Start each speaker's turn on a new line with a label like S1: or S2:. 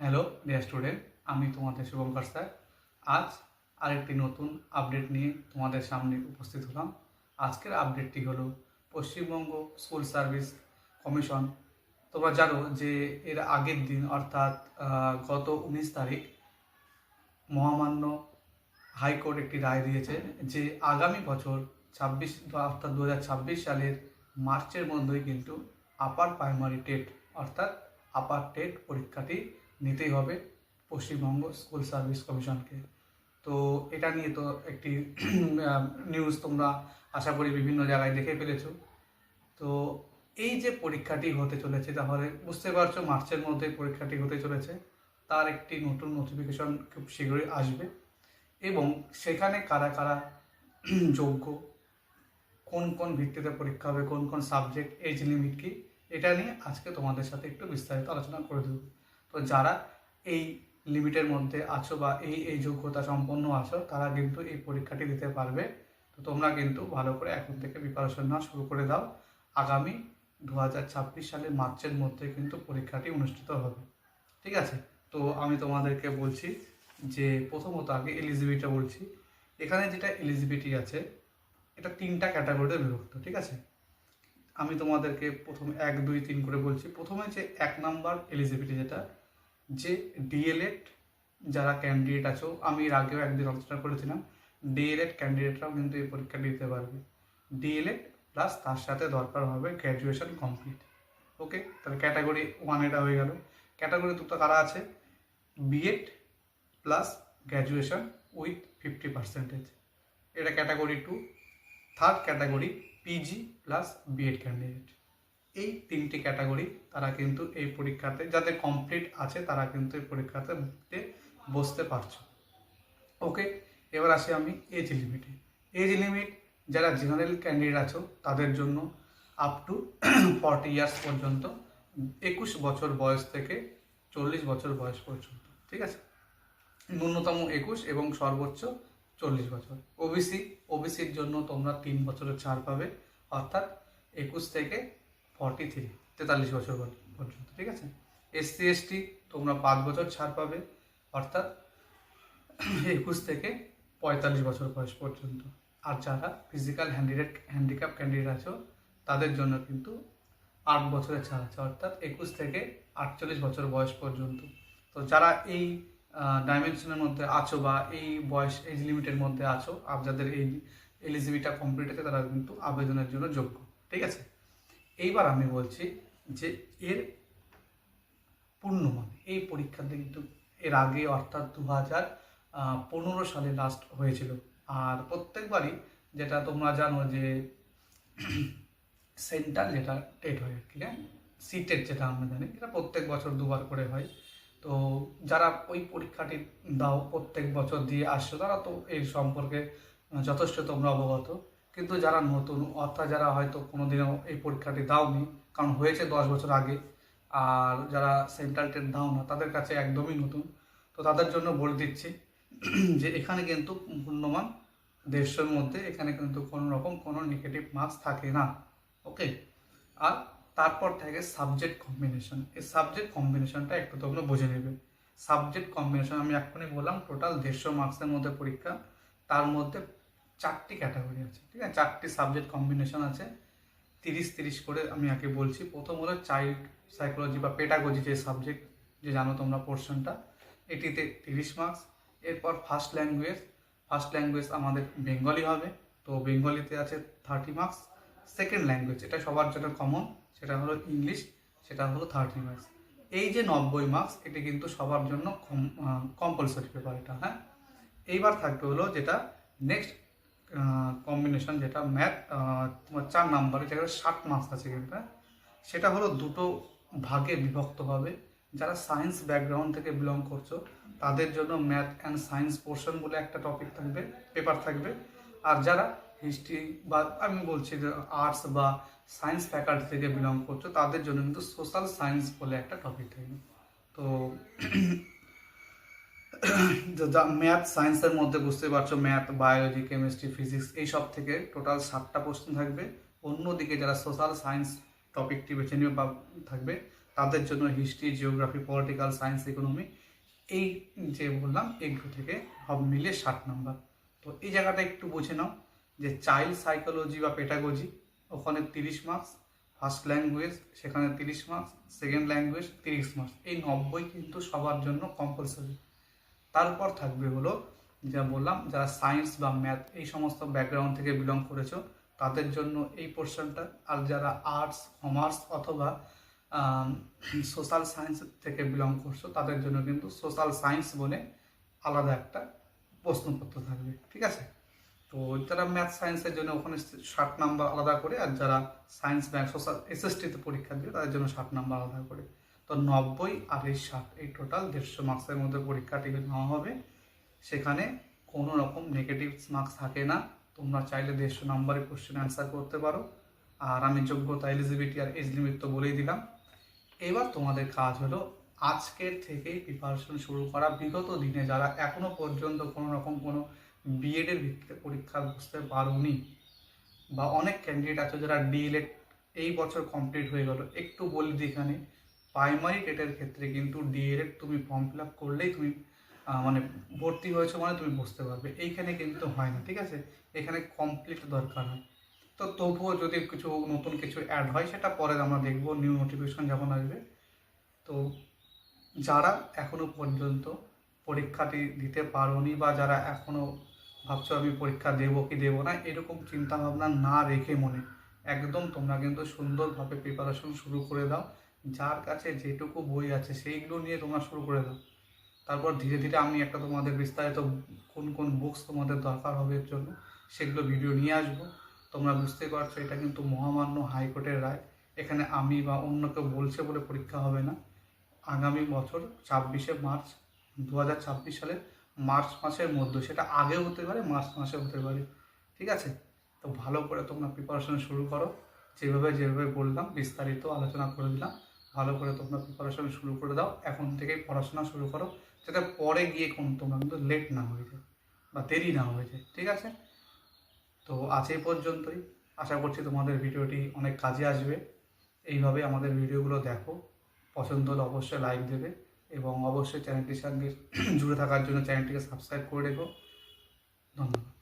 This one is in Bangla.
S1: হ্যালো ডিয়ার স্টুডেন্ট আমি তোমাদের শুভঙ্কর স্যার আজ আরেকটি নতুন আপডেট নিয়ে তোমাদের সামনে উপস্থিত হলাম। আজকের আপডেটটি হলো পশ্চিমবঙ্গ স্কুল সার্ভিস কমিশন তোমরা জানো যে এর আগের দিন, অর্থাৎ গত উনিশ তারিখ, মহামান্য হাইকোর্ট একটি রায় দিয়েছে যে আগামী বছর ছাব্বিশ, অর্থাৎ দু হাজার ছাব্বিশ সালের মার্চের মধ্যেই কিন্তু আপার প্রাইমারি টেট অর্থাৎ আপার টেট পরীক্ষাটি নিতেই হবে পশ্চিমবঙ্গ স্কুল সার্ভিস কমিশনকে। তো এটা নিয়ে তো একটি নিউজ তোমরা আশা করি বিভিন্ন জায়গায় দেখে ফেলেছো। তো এই যে পরীক্ষাটি হতে চলেছে, তাহলে বুঝতে পারছ মার্চের মধ্যে পরীক্ষাটি হতে চলেছে, তার একটি নতুন নোটিফিকেশন খুব শীঘ্রই আসবে। এবং সেখানে কারা কারা যোগ্য, কোন কোন ভিত্তিতে পরীক্ষা হবে, কোন কোন সাবজেক্ট এজ লিমিট কি, এটা নিয়ে আজকে তোমাদের সাথে একটু বিস্তারিত আলোচনা করে দেবো। তো যারা এই লিমিটের মধ্যে আছো বা এই এই যোগ্যতা সম্পন্ন আছো, তারা কিন্তু এই পরীক্ষাটি দিতে পারবে। তো তোমরা কিন্তু ভালো করে এখন থেকে প্রিপারেশন নেওয়া শুরু করে দাও। আগামী দু সালের মার্চের মধ্যে কিন্তু পরীক্ষাটি অনুষ্ঠিত হবে। ঠিক আছে? তো আমি তোমাদেরকে বলছি যে প্রথমত আগে এলিজিবিলিটি বলছি। এখানে যেটা এলিজিবিলিটি আছে, এটা তিনটা ক্যাটাগরিতে বিভক্ত, ঠিক আছে? আমি তোমাদেরকে প্রথম এক, দুই, তিন করে বলছি। প্রথমে যে এক নাম্বার এলিজিবিলিটি যেটা যে ডিএলএড যারা ক্যান্ডিডেট আছো, আমি এর আগেও একদিন আলোচনা করেছিলাম ডিএলএড ক্যান্ডিডেটরাও কিন্তু এই পরীক্ষাটি দিতে পারবে। ডিএলএড প্লাস তার সাথে দরকার হবে গ্র্যাজুয়েশন কমপ্লিট ওকে তাহলে ক্যাটাগরি ওয়ান এটা হয়ে গেল। ক্যাটাগরি দুটো কারা আছে? BEd plus graduation with fifty percentage এটা category two third category PG plus BEd candidate এই তিনটি ক্যাটাগরি তারা কিন্তু এই পরীক্ষাতে, যাদের কমপ্লিট আছে তারা কিন্তু এই পরীক্ষাতে বসতে পারছ। ওকে এবার আসি আমি এজ লিমিটে এজ লিমিট যারা জেনারেল ক্যান্ডিডেট আছো, তাদের জন্য আপ টু ফর্টি ইয়ার্স পর্যন্ত, একুশ বছর বয়স থেকে চল্লিশ বছর বয়স পর্যন্ত, ঠিক আছে? ন্যূনতম একুশ এবং সর্বোচ্চ চল্লিশ বছর। ওবিসি ওবিসির জন্য তোমরা তিন বছরের ছাড় পাবে, অর্থাৎ একুশ থেকে ফর্টি থ্রি তেতাল্লিশ বছর পর্যন্ত, ঠিক আছে? এসসি এসটি তোমরা পাঁচ বছর ছাড় পাবে, অর্থাৎ একুশ থেকে পঁয়তাল্লিশ বছর বয়স পর্যন্ত। আর যারা ফিজিক্যাল হ্যান্ডিক্যাপ হ্যান্ডিক্যাপ ক্যান্ডিডেট আছো, তাদের জন্য কিন্তু আট বছরের ছাড় আছে, অর্থাৎ একুশ থেকে আটচল্লিশ বছর বয়স পর্যন্ত। তো যারা এই ডাইমেনশনের মধ্যে আছো বা এই বয়স এজ লিমিটের মধ্যে আছো, আর যাদের এই এলিজিবিলিটা কমপ্লিট আছে, তারা কিন্তু আবেদনের জন্য যোগ্য, ঠিক আছে? এইবার আমি বলছি যে এর পূর্ণমান, এই পরীক্ষাতে কিন্তু এর আগে অর্থাৎ দু হাজার পনেরো সালে লাস্ট হয়েছিল। আর প্রত্যেকবারই যেটা তোমরা জানো যে সেন্টার যেটা টেট হয় আর কি হ্যাঁ? সিটেট যেটা আমরা জানি, এটা প্রত্যেক বছর দুবার করে হয়। তো যারা ওই পরীক্ষাটি দাও, প্রত্যেক বছর দিয়ে আসছো, তারা তো এই সম্পর্কে যথেষ্ট তোমরা অবগত। কিন্তু যারা নতুন, অর্থাৎ যারা হয়তো কোনোদিনও এই পরীক্ষাটি দাওনি, কারণ হয়েছে দশ বছর আগে, আর যারা সেন্ট্রাল টেট দাও না তাদের কাছে একদমই নতুন। তো তাদের জন্য বলে দিচ্ছি যে এখানে কিন্তু পূর্ণমান দেড়শোর মধ্যে এখানে কিন্তু কোনো রকম কোনো নেগেটিভ মার্কস থাকে না। ওকে আর তারপর থাকে সাবজেক্ট কম্বিনেশন এই সাবজেক্ট কম্বিনেশনটা একটু তোমরা বুঝে নেবে। সাবজেক্ট কম্বিনেশন আমি এখনই বললাম টোটাল দেড়শো মার্কসের মধ্যে পরীক্ষা, তার মধ্যে চারটি ক্যাটাগরি আছে, ঠিক আছে? চারটি সাবজেক্ট কম্বিনেশন আছে। তিরিশ তিরিশ করে আমি আগে বলছি। প্রথম হলো চাইল্ড সাইকোলজি বা পেটাগজি যে সাবজেক্ট যে জানো তোমরা পোর্শনটা এটিতে তিরিশ মার্কস এরপর ফার্স্ট ল্যাঙ্গুয়েজ ফার্স্ট ল্যাঙ্গুয়েজ আমাদের বেঙ্গলি হবে, তো বেঙ্গলিতে আছে থার্টি মার্কস সেকেন্ড ল্যাঙ্গুয়েজ এটা সবার জন্য কমন সেটা হলো ইংলিশ, সেটা হলো থার্টি মার্কস এই যে নব্বই মার্কস এটি কিন্তু সবার জন্য কম্পালসরি পেপার এটা হ্যাঁ? এইবার থাকবে হলো যেটা নেক্সট কম্বিনেশন যেটা ম্যাথ তোমার চার নাম্বারে যেখানে ষাট মার্কস আছে কিন্তু? সেটা হলো দুটো ভাগে বিভক্ত হবে যারা সায়েন্স ব্যাকগ্রাউন্ড থেকে বিলং করছ, তাদের জন্য ম্যাথ অ্যান্ড সায়েন্স পোর্শন বলে একটা টপিক থাকবে পেপার থাকবে আর যারা হিস্ট্রি বা আমি বলছি যে আর্টস বা সায়েন্স ফ্যাকাল্টি থেকে বিলং করছ, তাদের জন্য কিন্তু সোশ্যাল সায়েন্স বলে একটা টপিক থাকবে তো ম্যাথ সায়েন্সের মধ্যে বুঝতে পারছ ম্যাথ বায়োলজি কেমিস্ট্রি ফিজিক্স এইসব থেকে টোটাল সাতটা প্রশ্ন থাকবে। অন্যদিকে যারা সোশ্যাল সায়েন্স টপিকটি বেছে নিয়ে বা থাকবে, তাদের জন্য history geography political science economy এই যে বললাম, এগুলো থেকে সব মিলে ষাট নাম্বার তো এই জায়গাটা একটু বুঝে নাও যে চাইল্ড সাইকোলজি বা পেটাগজি ওখানে তিরিশ মার্কস ফার্স্ট ল্যাঙ্গুয়েজ সেখানে তিরিশ মার্কস সেকেন্ড ল্যাঙ্গুয়েজ তিরিশ মার্কস এই নব্বই কিন্তু সবার জন্য কম্পালসারি তারপর থাকবে হলো যা বললাম, যারা সায়েন্স বা ম্যাথ এই সমস্ত ব্যাকগ্রাউন্ড থেকে বিলং করেছ, তাদের জন্য এই পোর্শনটা আর যারা আর্টস কমার্স অথবা সোশ্যাল সায়েন্স থেকে বিলং করছ, তাদের জন্য কিন্তু সোশ্যাল সায়েন্স বলে আলাদা একটা প্রশ্নপত্র থাকবে, ঠিক আছে? তো যারা ম্যাথ সায়েন্সের জন্য ওখানে ষাট নাম্বার আলাদা করে, আর যারা সায়েন্স ব্যাংক সোশ্যাল এসএসটিতে পরীক্ষা দিবে, তাদের জন্য ষাট নাম্বার আলাদা করে। তো নব্বই আর এই ষাট এই টোটাল দেড়শো মার্কসের মধ্যে পরীক্ষাটি নেওয়া হবে। সেখানে কোনো রকম নেগেটিভ মার্কস থাকে না। তোমরা চাইলে দেড়শো নাম্বারে কোশ্চেন অ্যান্সার করতে পারো। আর আমি যোগ্যতা এলিজিবিলিটি আর এজ লিমিট তো বলেই দিলাম। এবার তোমাদের কাজ হলো আজকের থেকেই প্রিপারেশন শুরু করা। বিগত দিনে যারা এখনও পর্যন্ত কোনো রকম কোনো বিএডের ভিত্তিতে পরীক্ষা বসতে পারোনি বা অনেক ক্যান্ডিডেট আছে যারা ডিএলএড এই বছর কমপ্লিট হয়ে গেল। একটু বলি এখানে প্রাইমারি টেটের ক্ষেত্রে কিন্তু ডিএলএড তুমি ফর্ম ফিল আপ করলেই তুমি মানে ভর্তি হয়েছো মানে তুমি বুঝতে পারবে। এইখানে কিন্তু হয় না, ঠিক আছে? এখানে কমপ্লিট দরকার হয়। তো তবুও যদি কিছু নতুন কিছু অ্যাড হয়, সেটা পরে আমরা দেখব নিউ নোটিফিকেশন যখন আসবে। তো যারা এখনও পর্যন্ত পরীক্ষাটি দিতে পারোনি বা যারা এখনও ভাবছ আমি পরীক্ষা দেবো কি দেবো না, এরকম চিন্তা ভাবনা না রেখে মনে, একদম তোমরা কিন্তু সুন্দরভাবে প্রিপারেশন শুরু করে দাও। যার কাছে যেটুকু বই আছে সেইগুলো নিয়ে তোমরা শুরু করে দাও। তারপর ধীরে ধীরে আমি একটা তোমাদের বিস্তারিত কোন কোন বুকস তোমাদের দরকার হবে এর জন্য সেগুলো ভিডিও নিয়ে আসব। তোমরা বুঝতে পারছ এটা কিন্তু মহামান্য হাইকোর্টের রায়। এখানে আমি বা অন্য কেউ বলছে বলে পরীক্ষা হবে না। আগামী বছর ছাব্বিশে মার্চ দু সালের মার্চ মাসের মধ্যে, সেটা আগেও হতে পারে, মার্চ মাসে হতে পারে। ঠিক আছে? তো ভালো করে তোমরা প্রিপারেশন শুরু করো। যেভাবে যেভাবে বললাম বিস্তারিত আলোচনা করে দিলাম। ভালো করে তোমরা প্রিপারেশন শুরু করে দাও। এখন থেকেই পড়াশোনা শুরু করো। যাতে পরে গিয়ে কোন তোমরা কিন্তু লেট না হয়ে যায় বা দেরি না হয়ে যায়, ঠিক আছে? তো আজ এই পর্যন্তই। আশা করছি তোমাদের ভিডিওটি অনেক কাজে আসবে। এইভাবে আমাদের ভিডিওগুলো দেখো। পছন্দ হলে অবশ্যই লাইক দেবে এবং অবশ্যই চ্যানেলটির সঙ্গে জুড়ে থাকার জন্য চ্যানেলটিকে সাবস্ক্রাইব করে রেখো। ধন্যবাদ।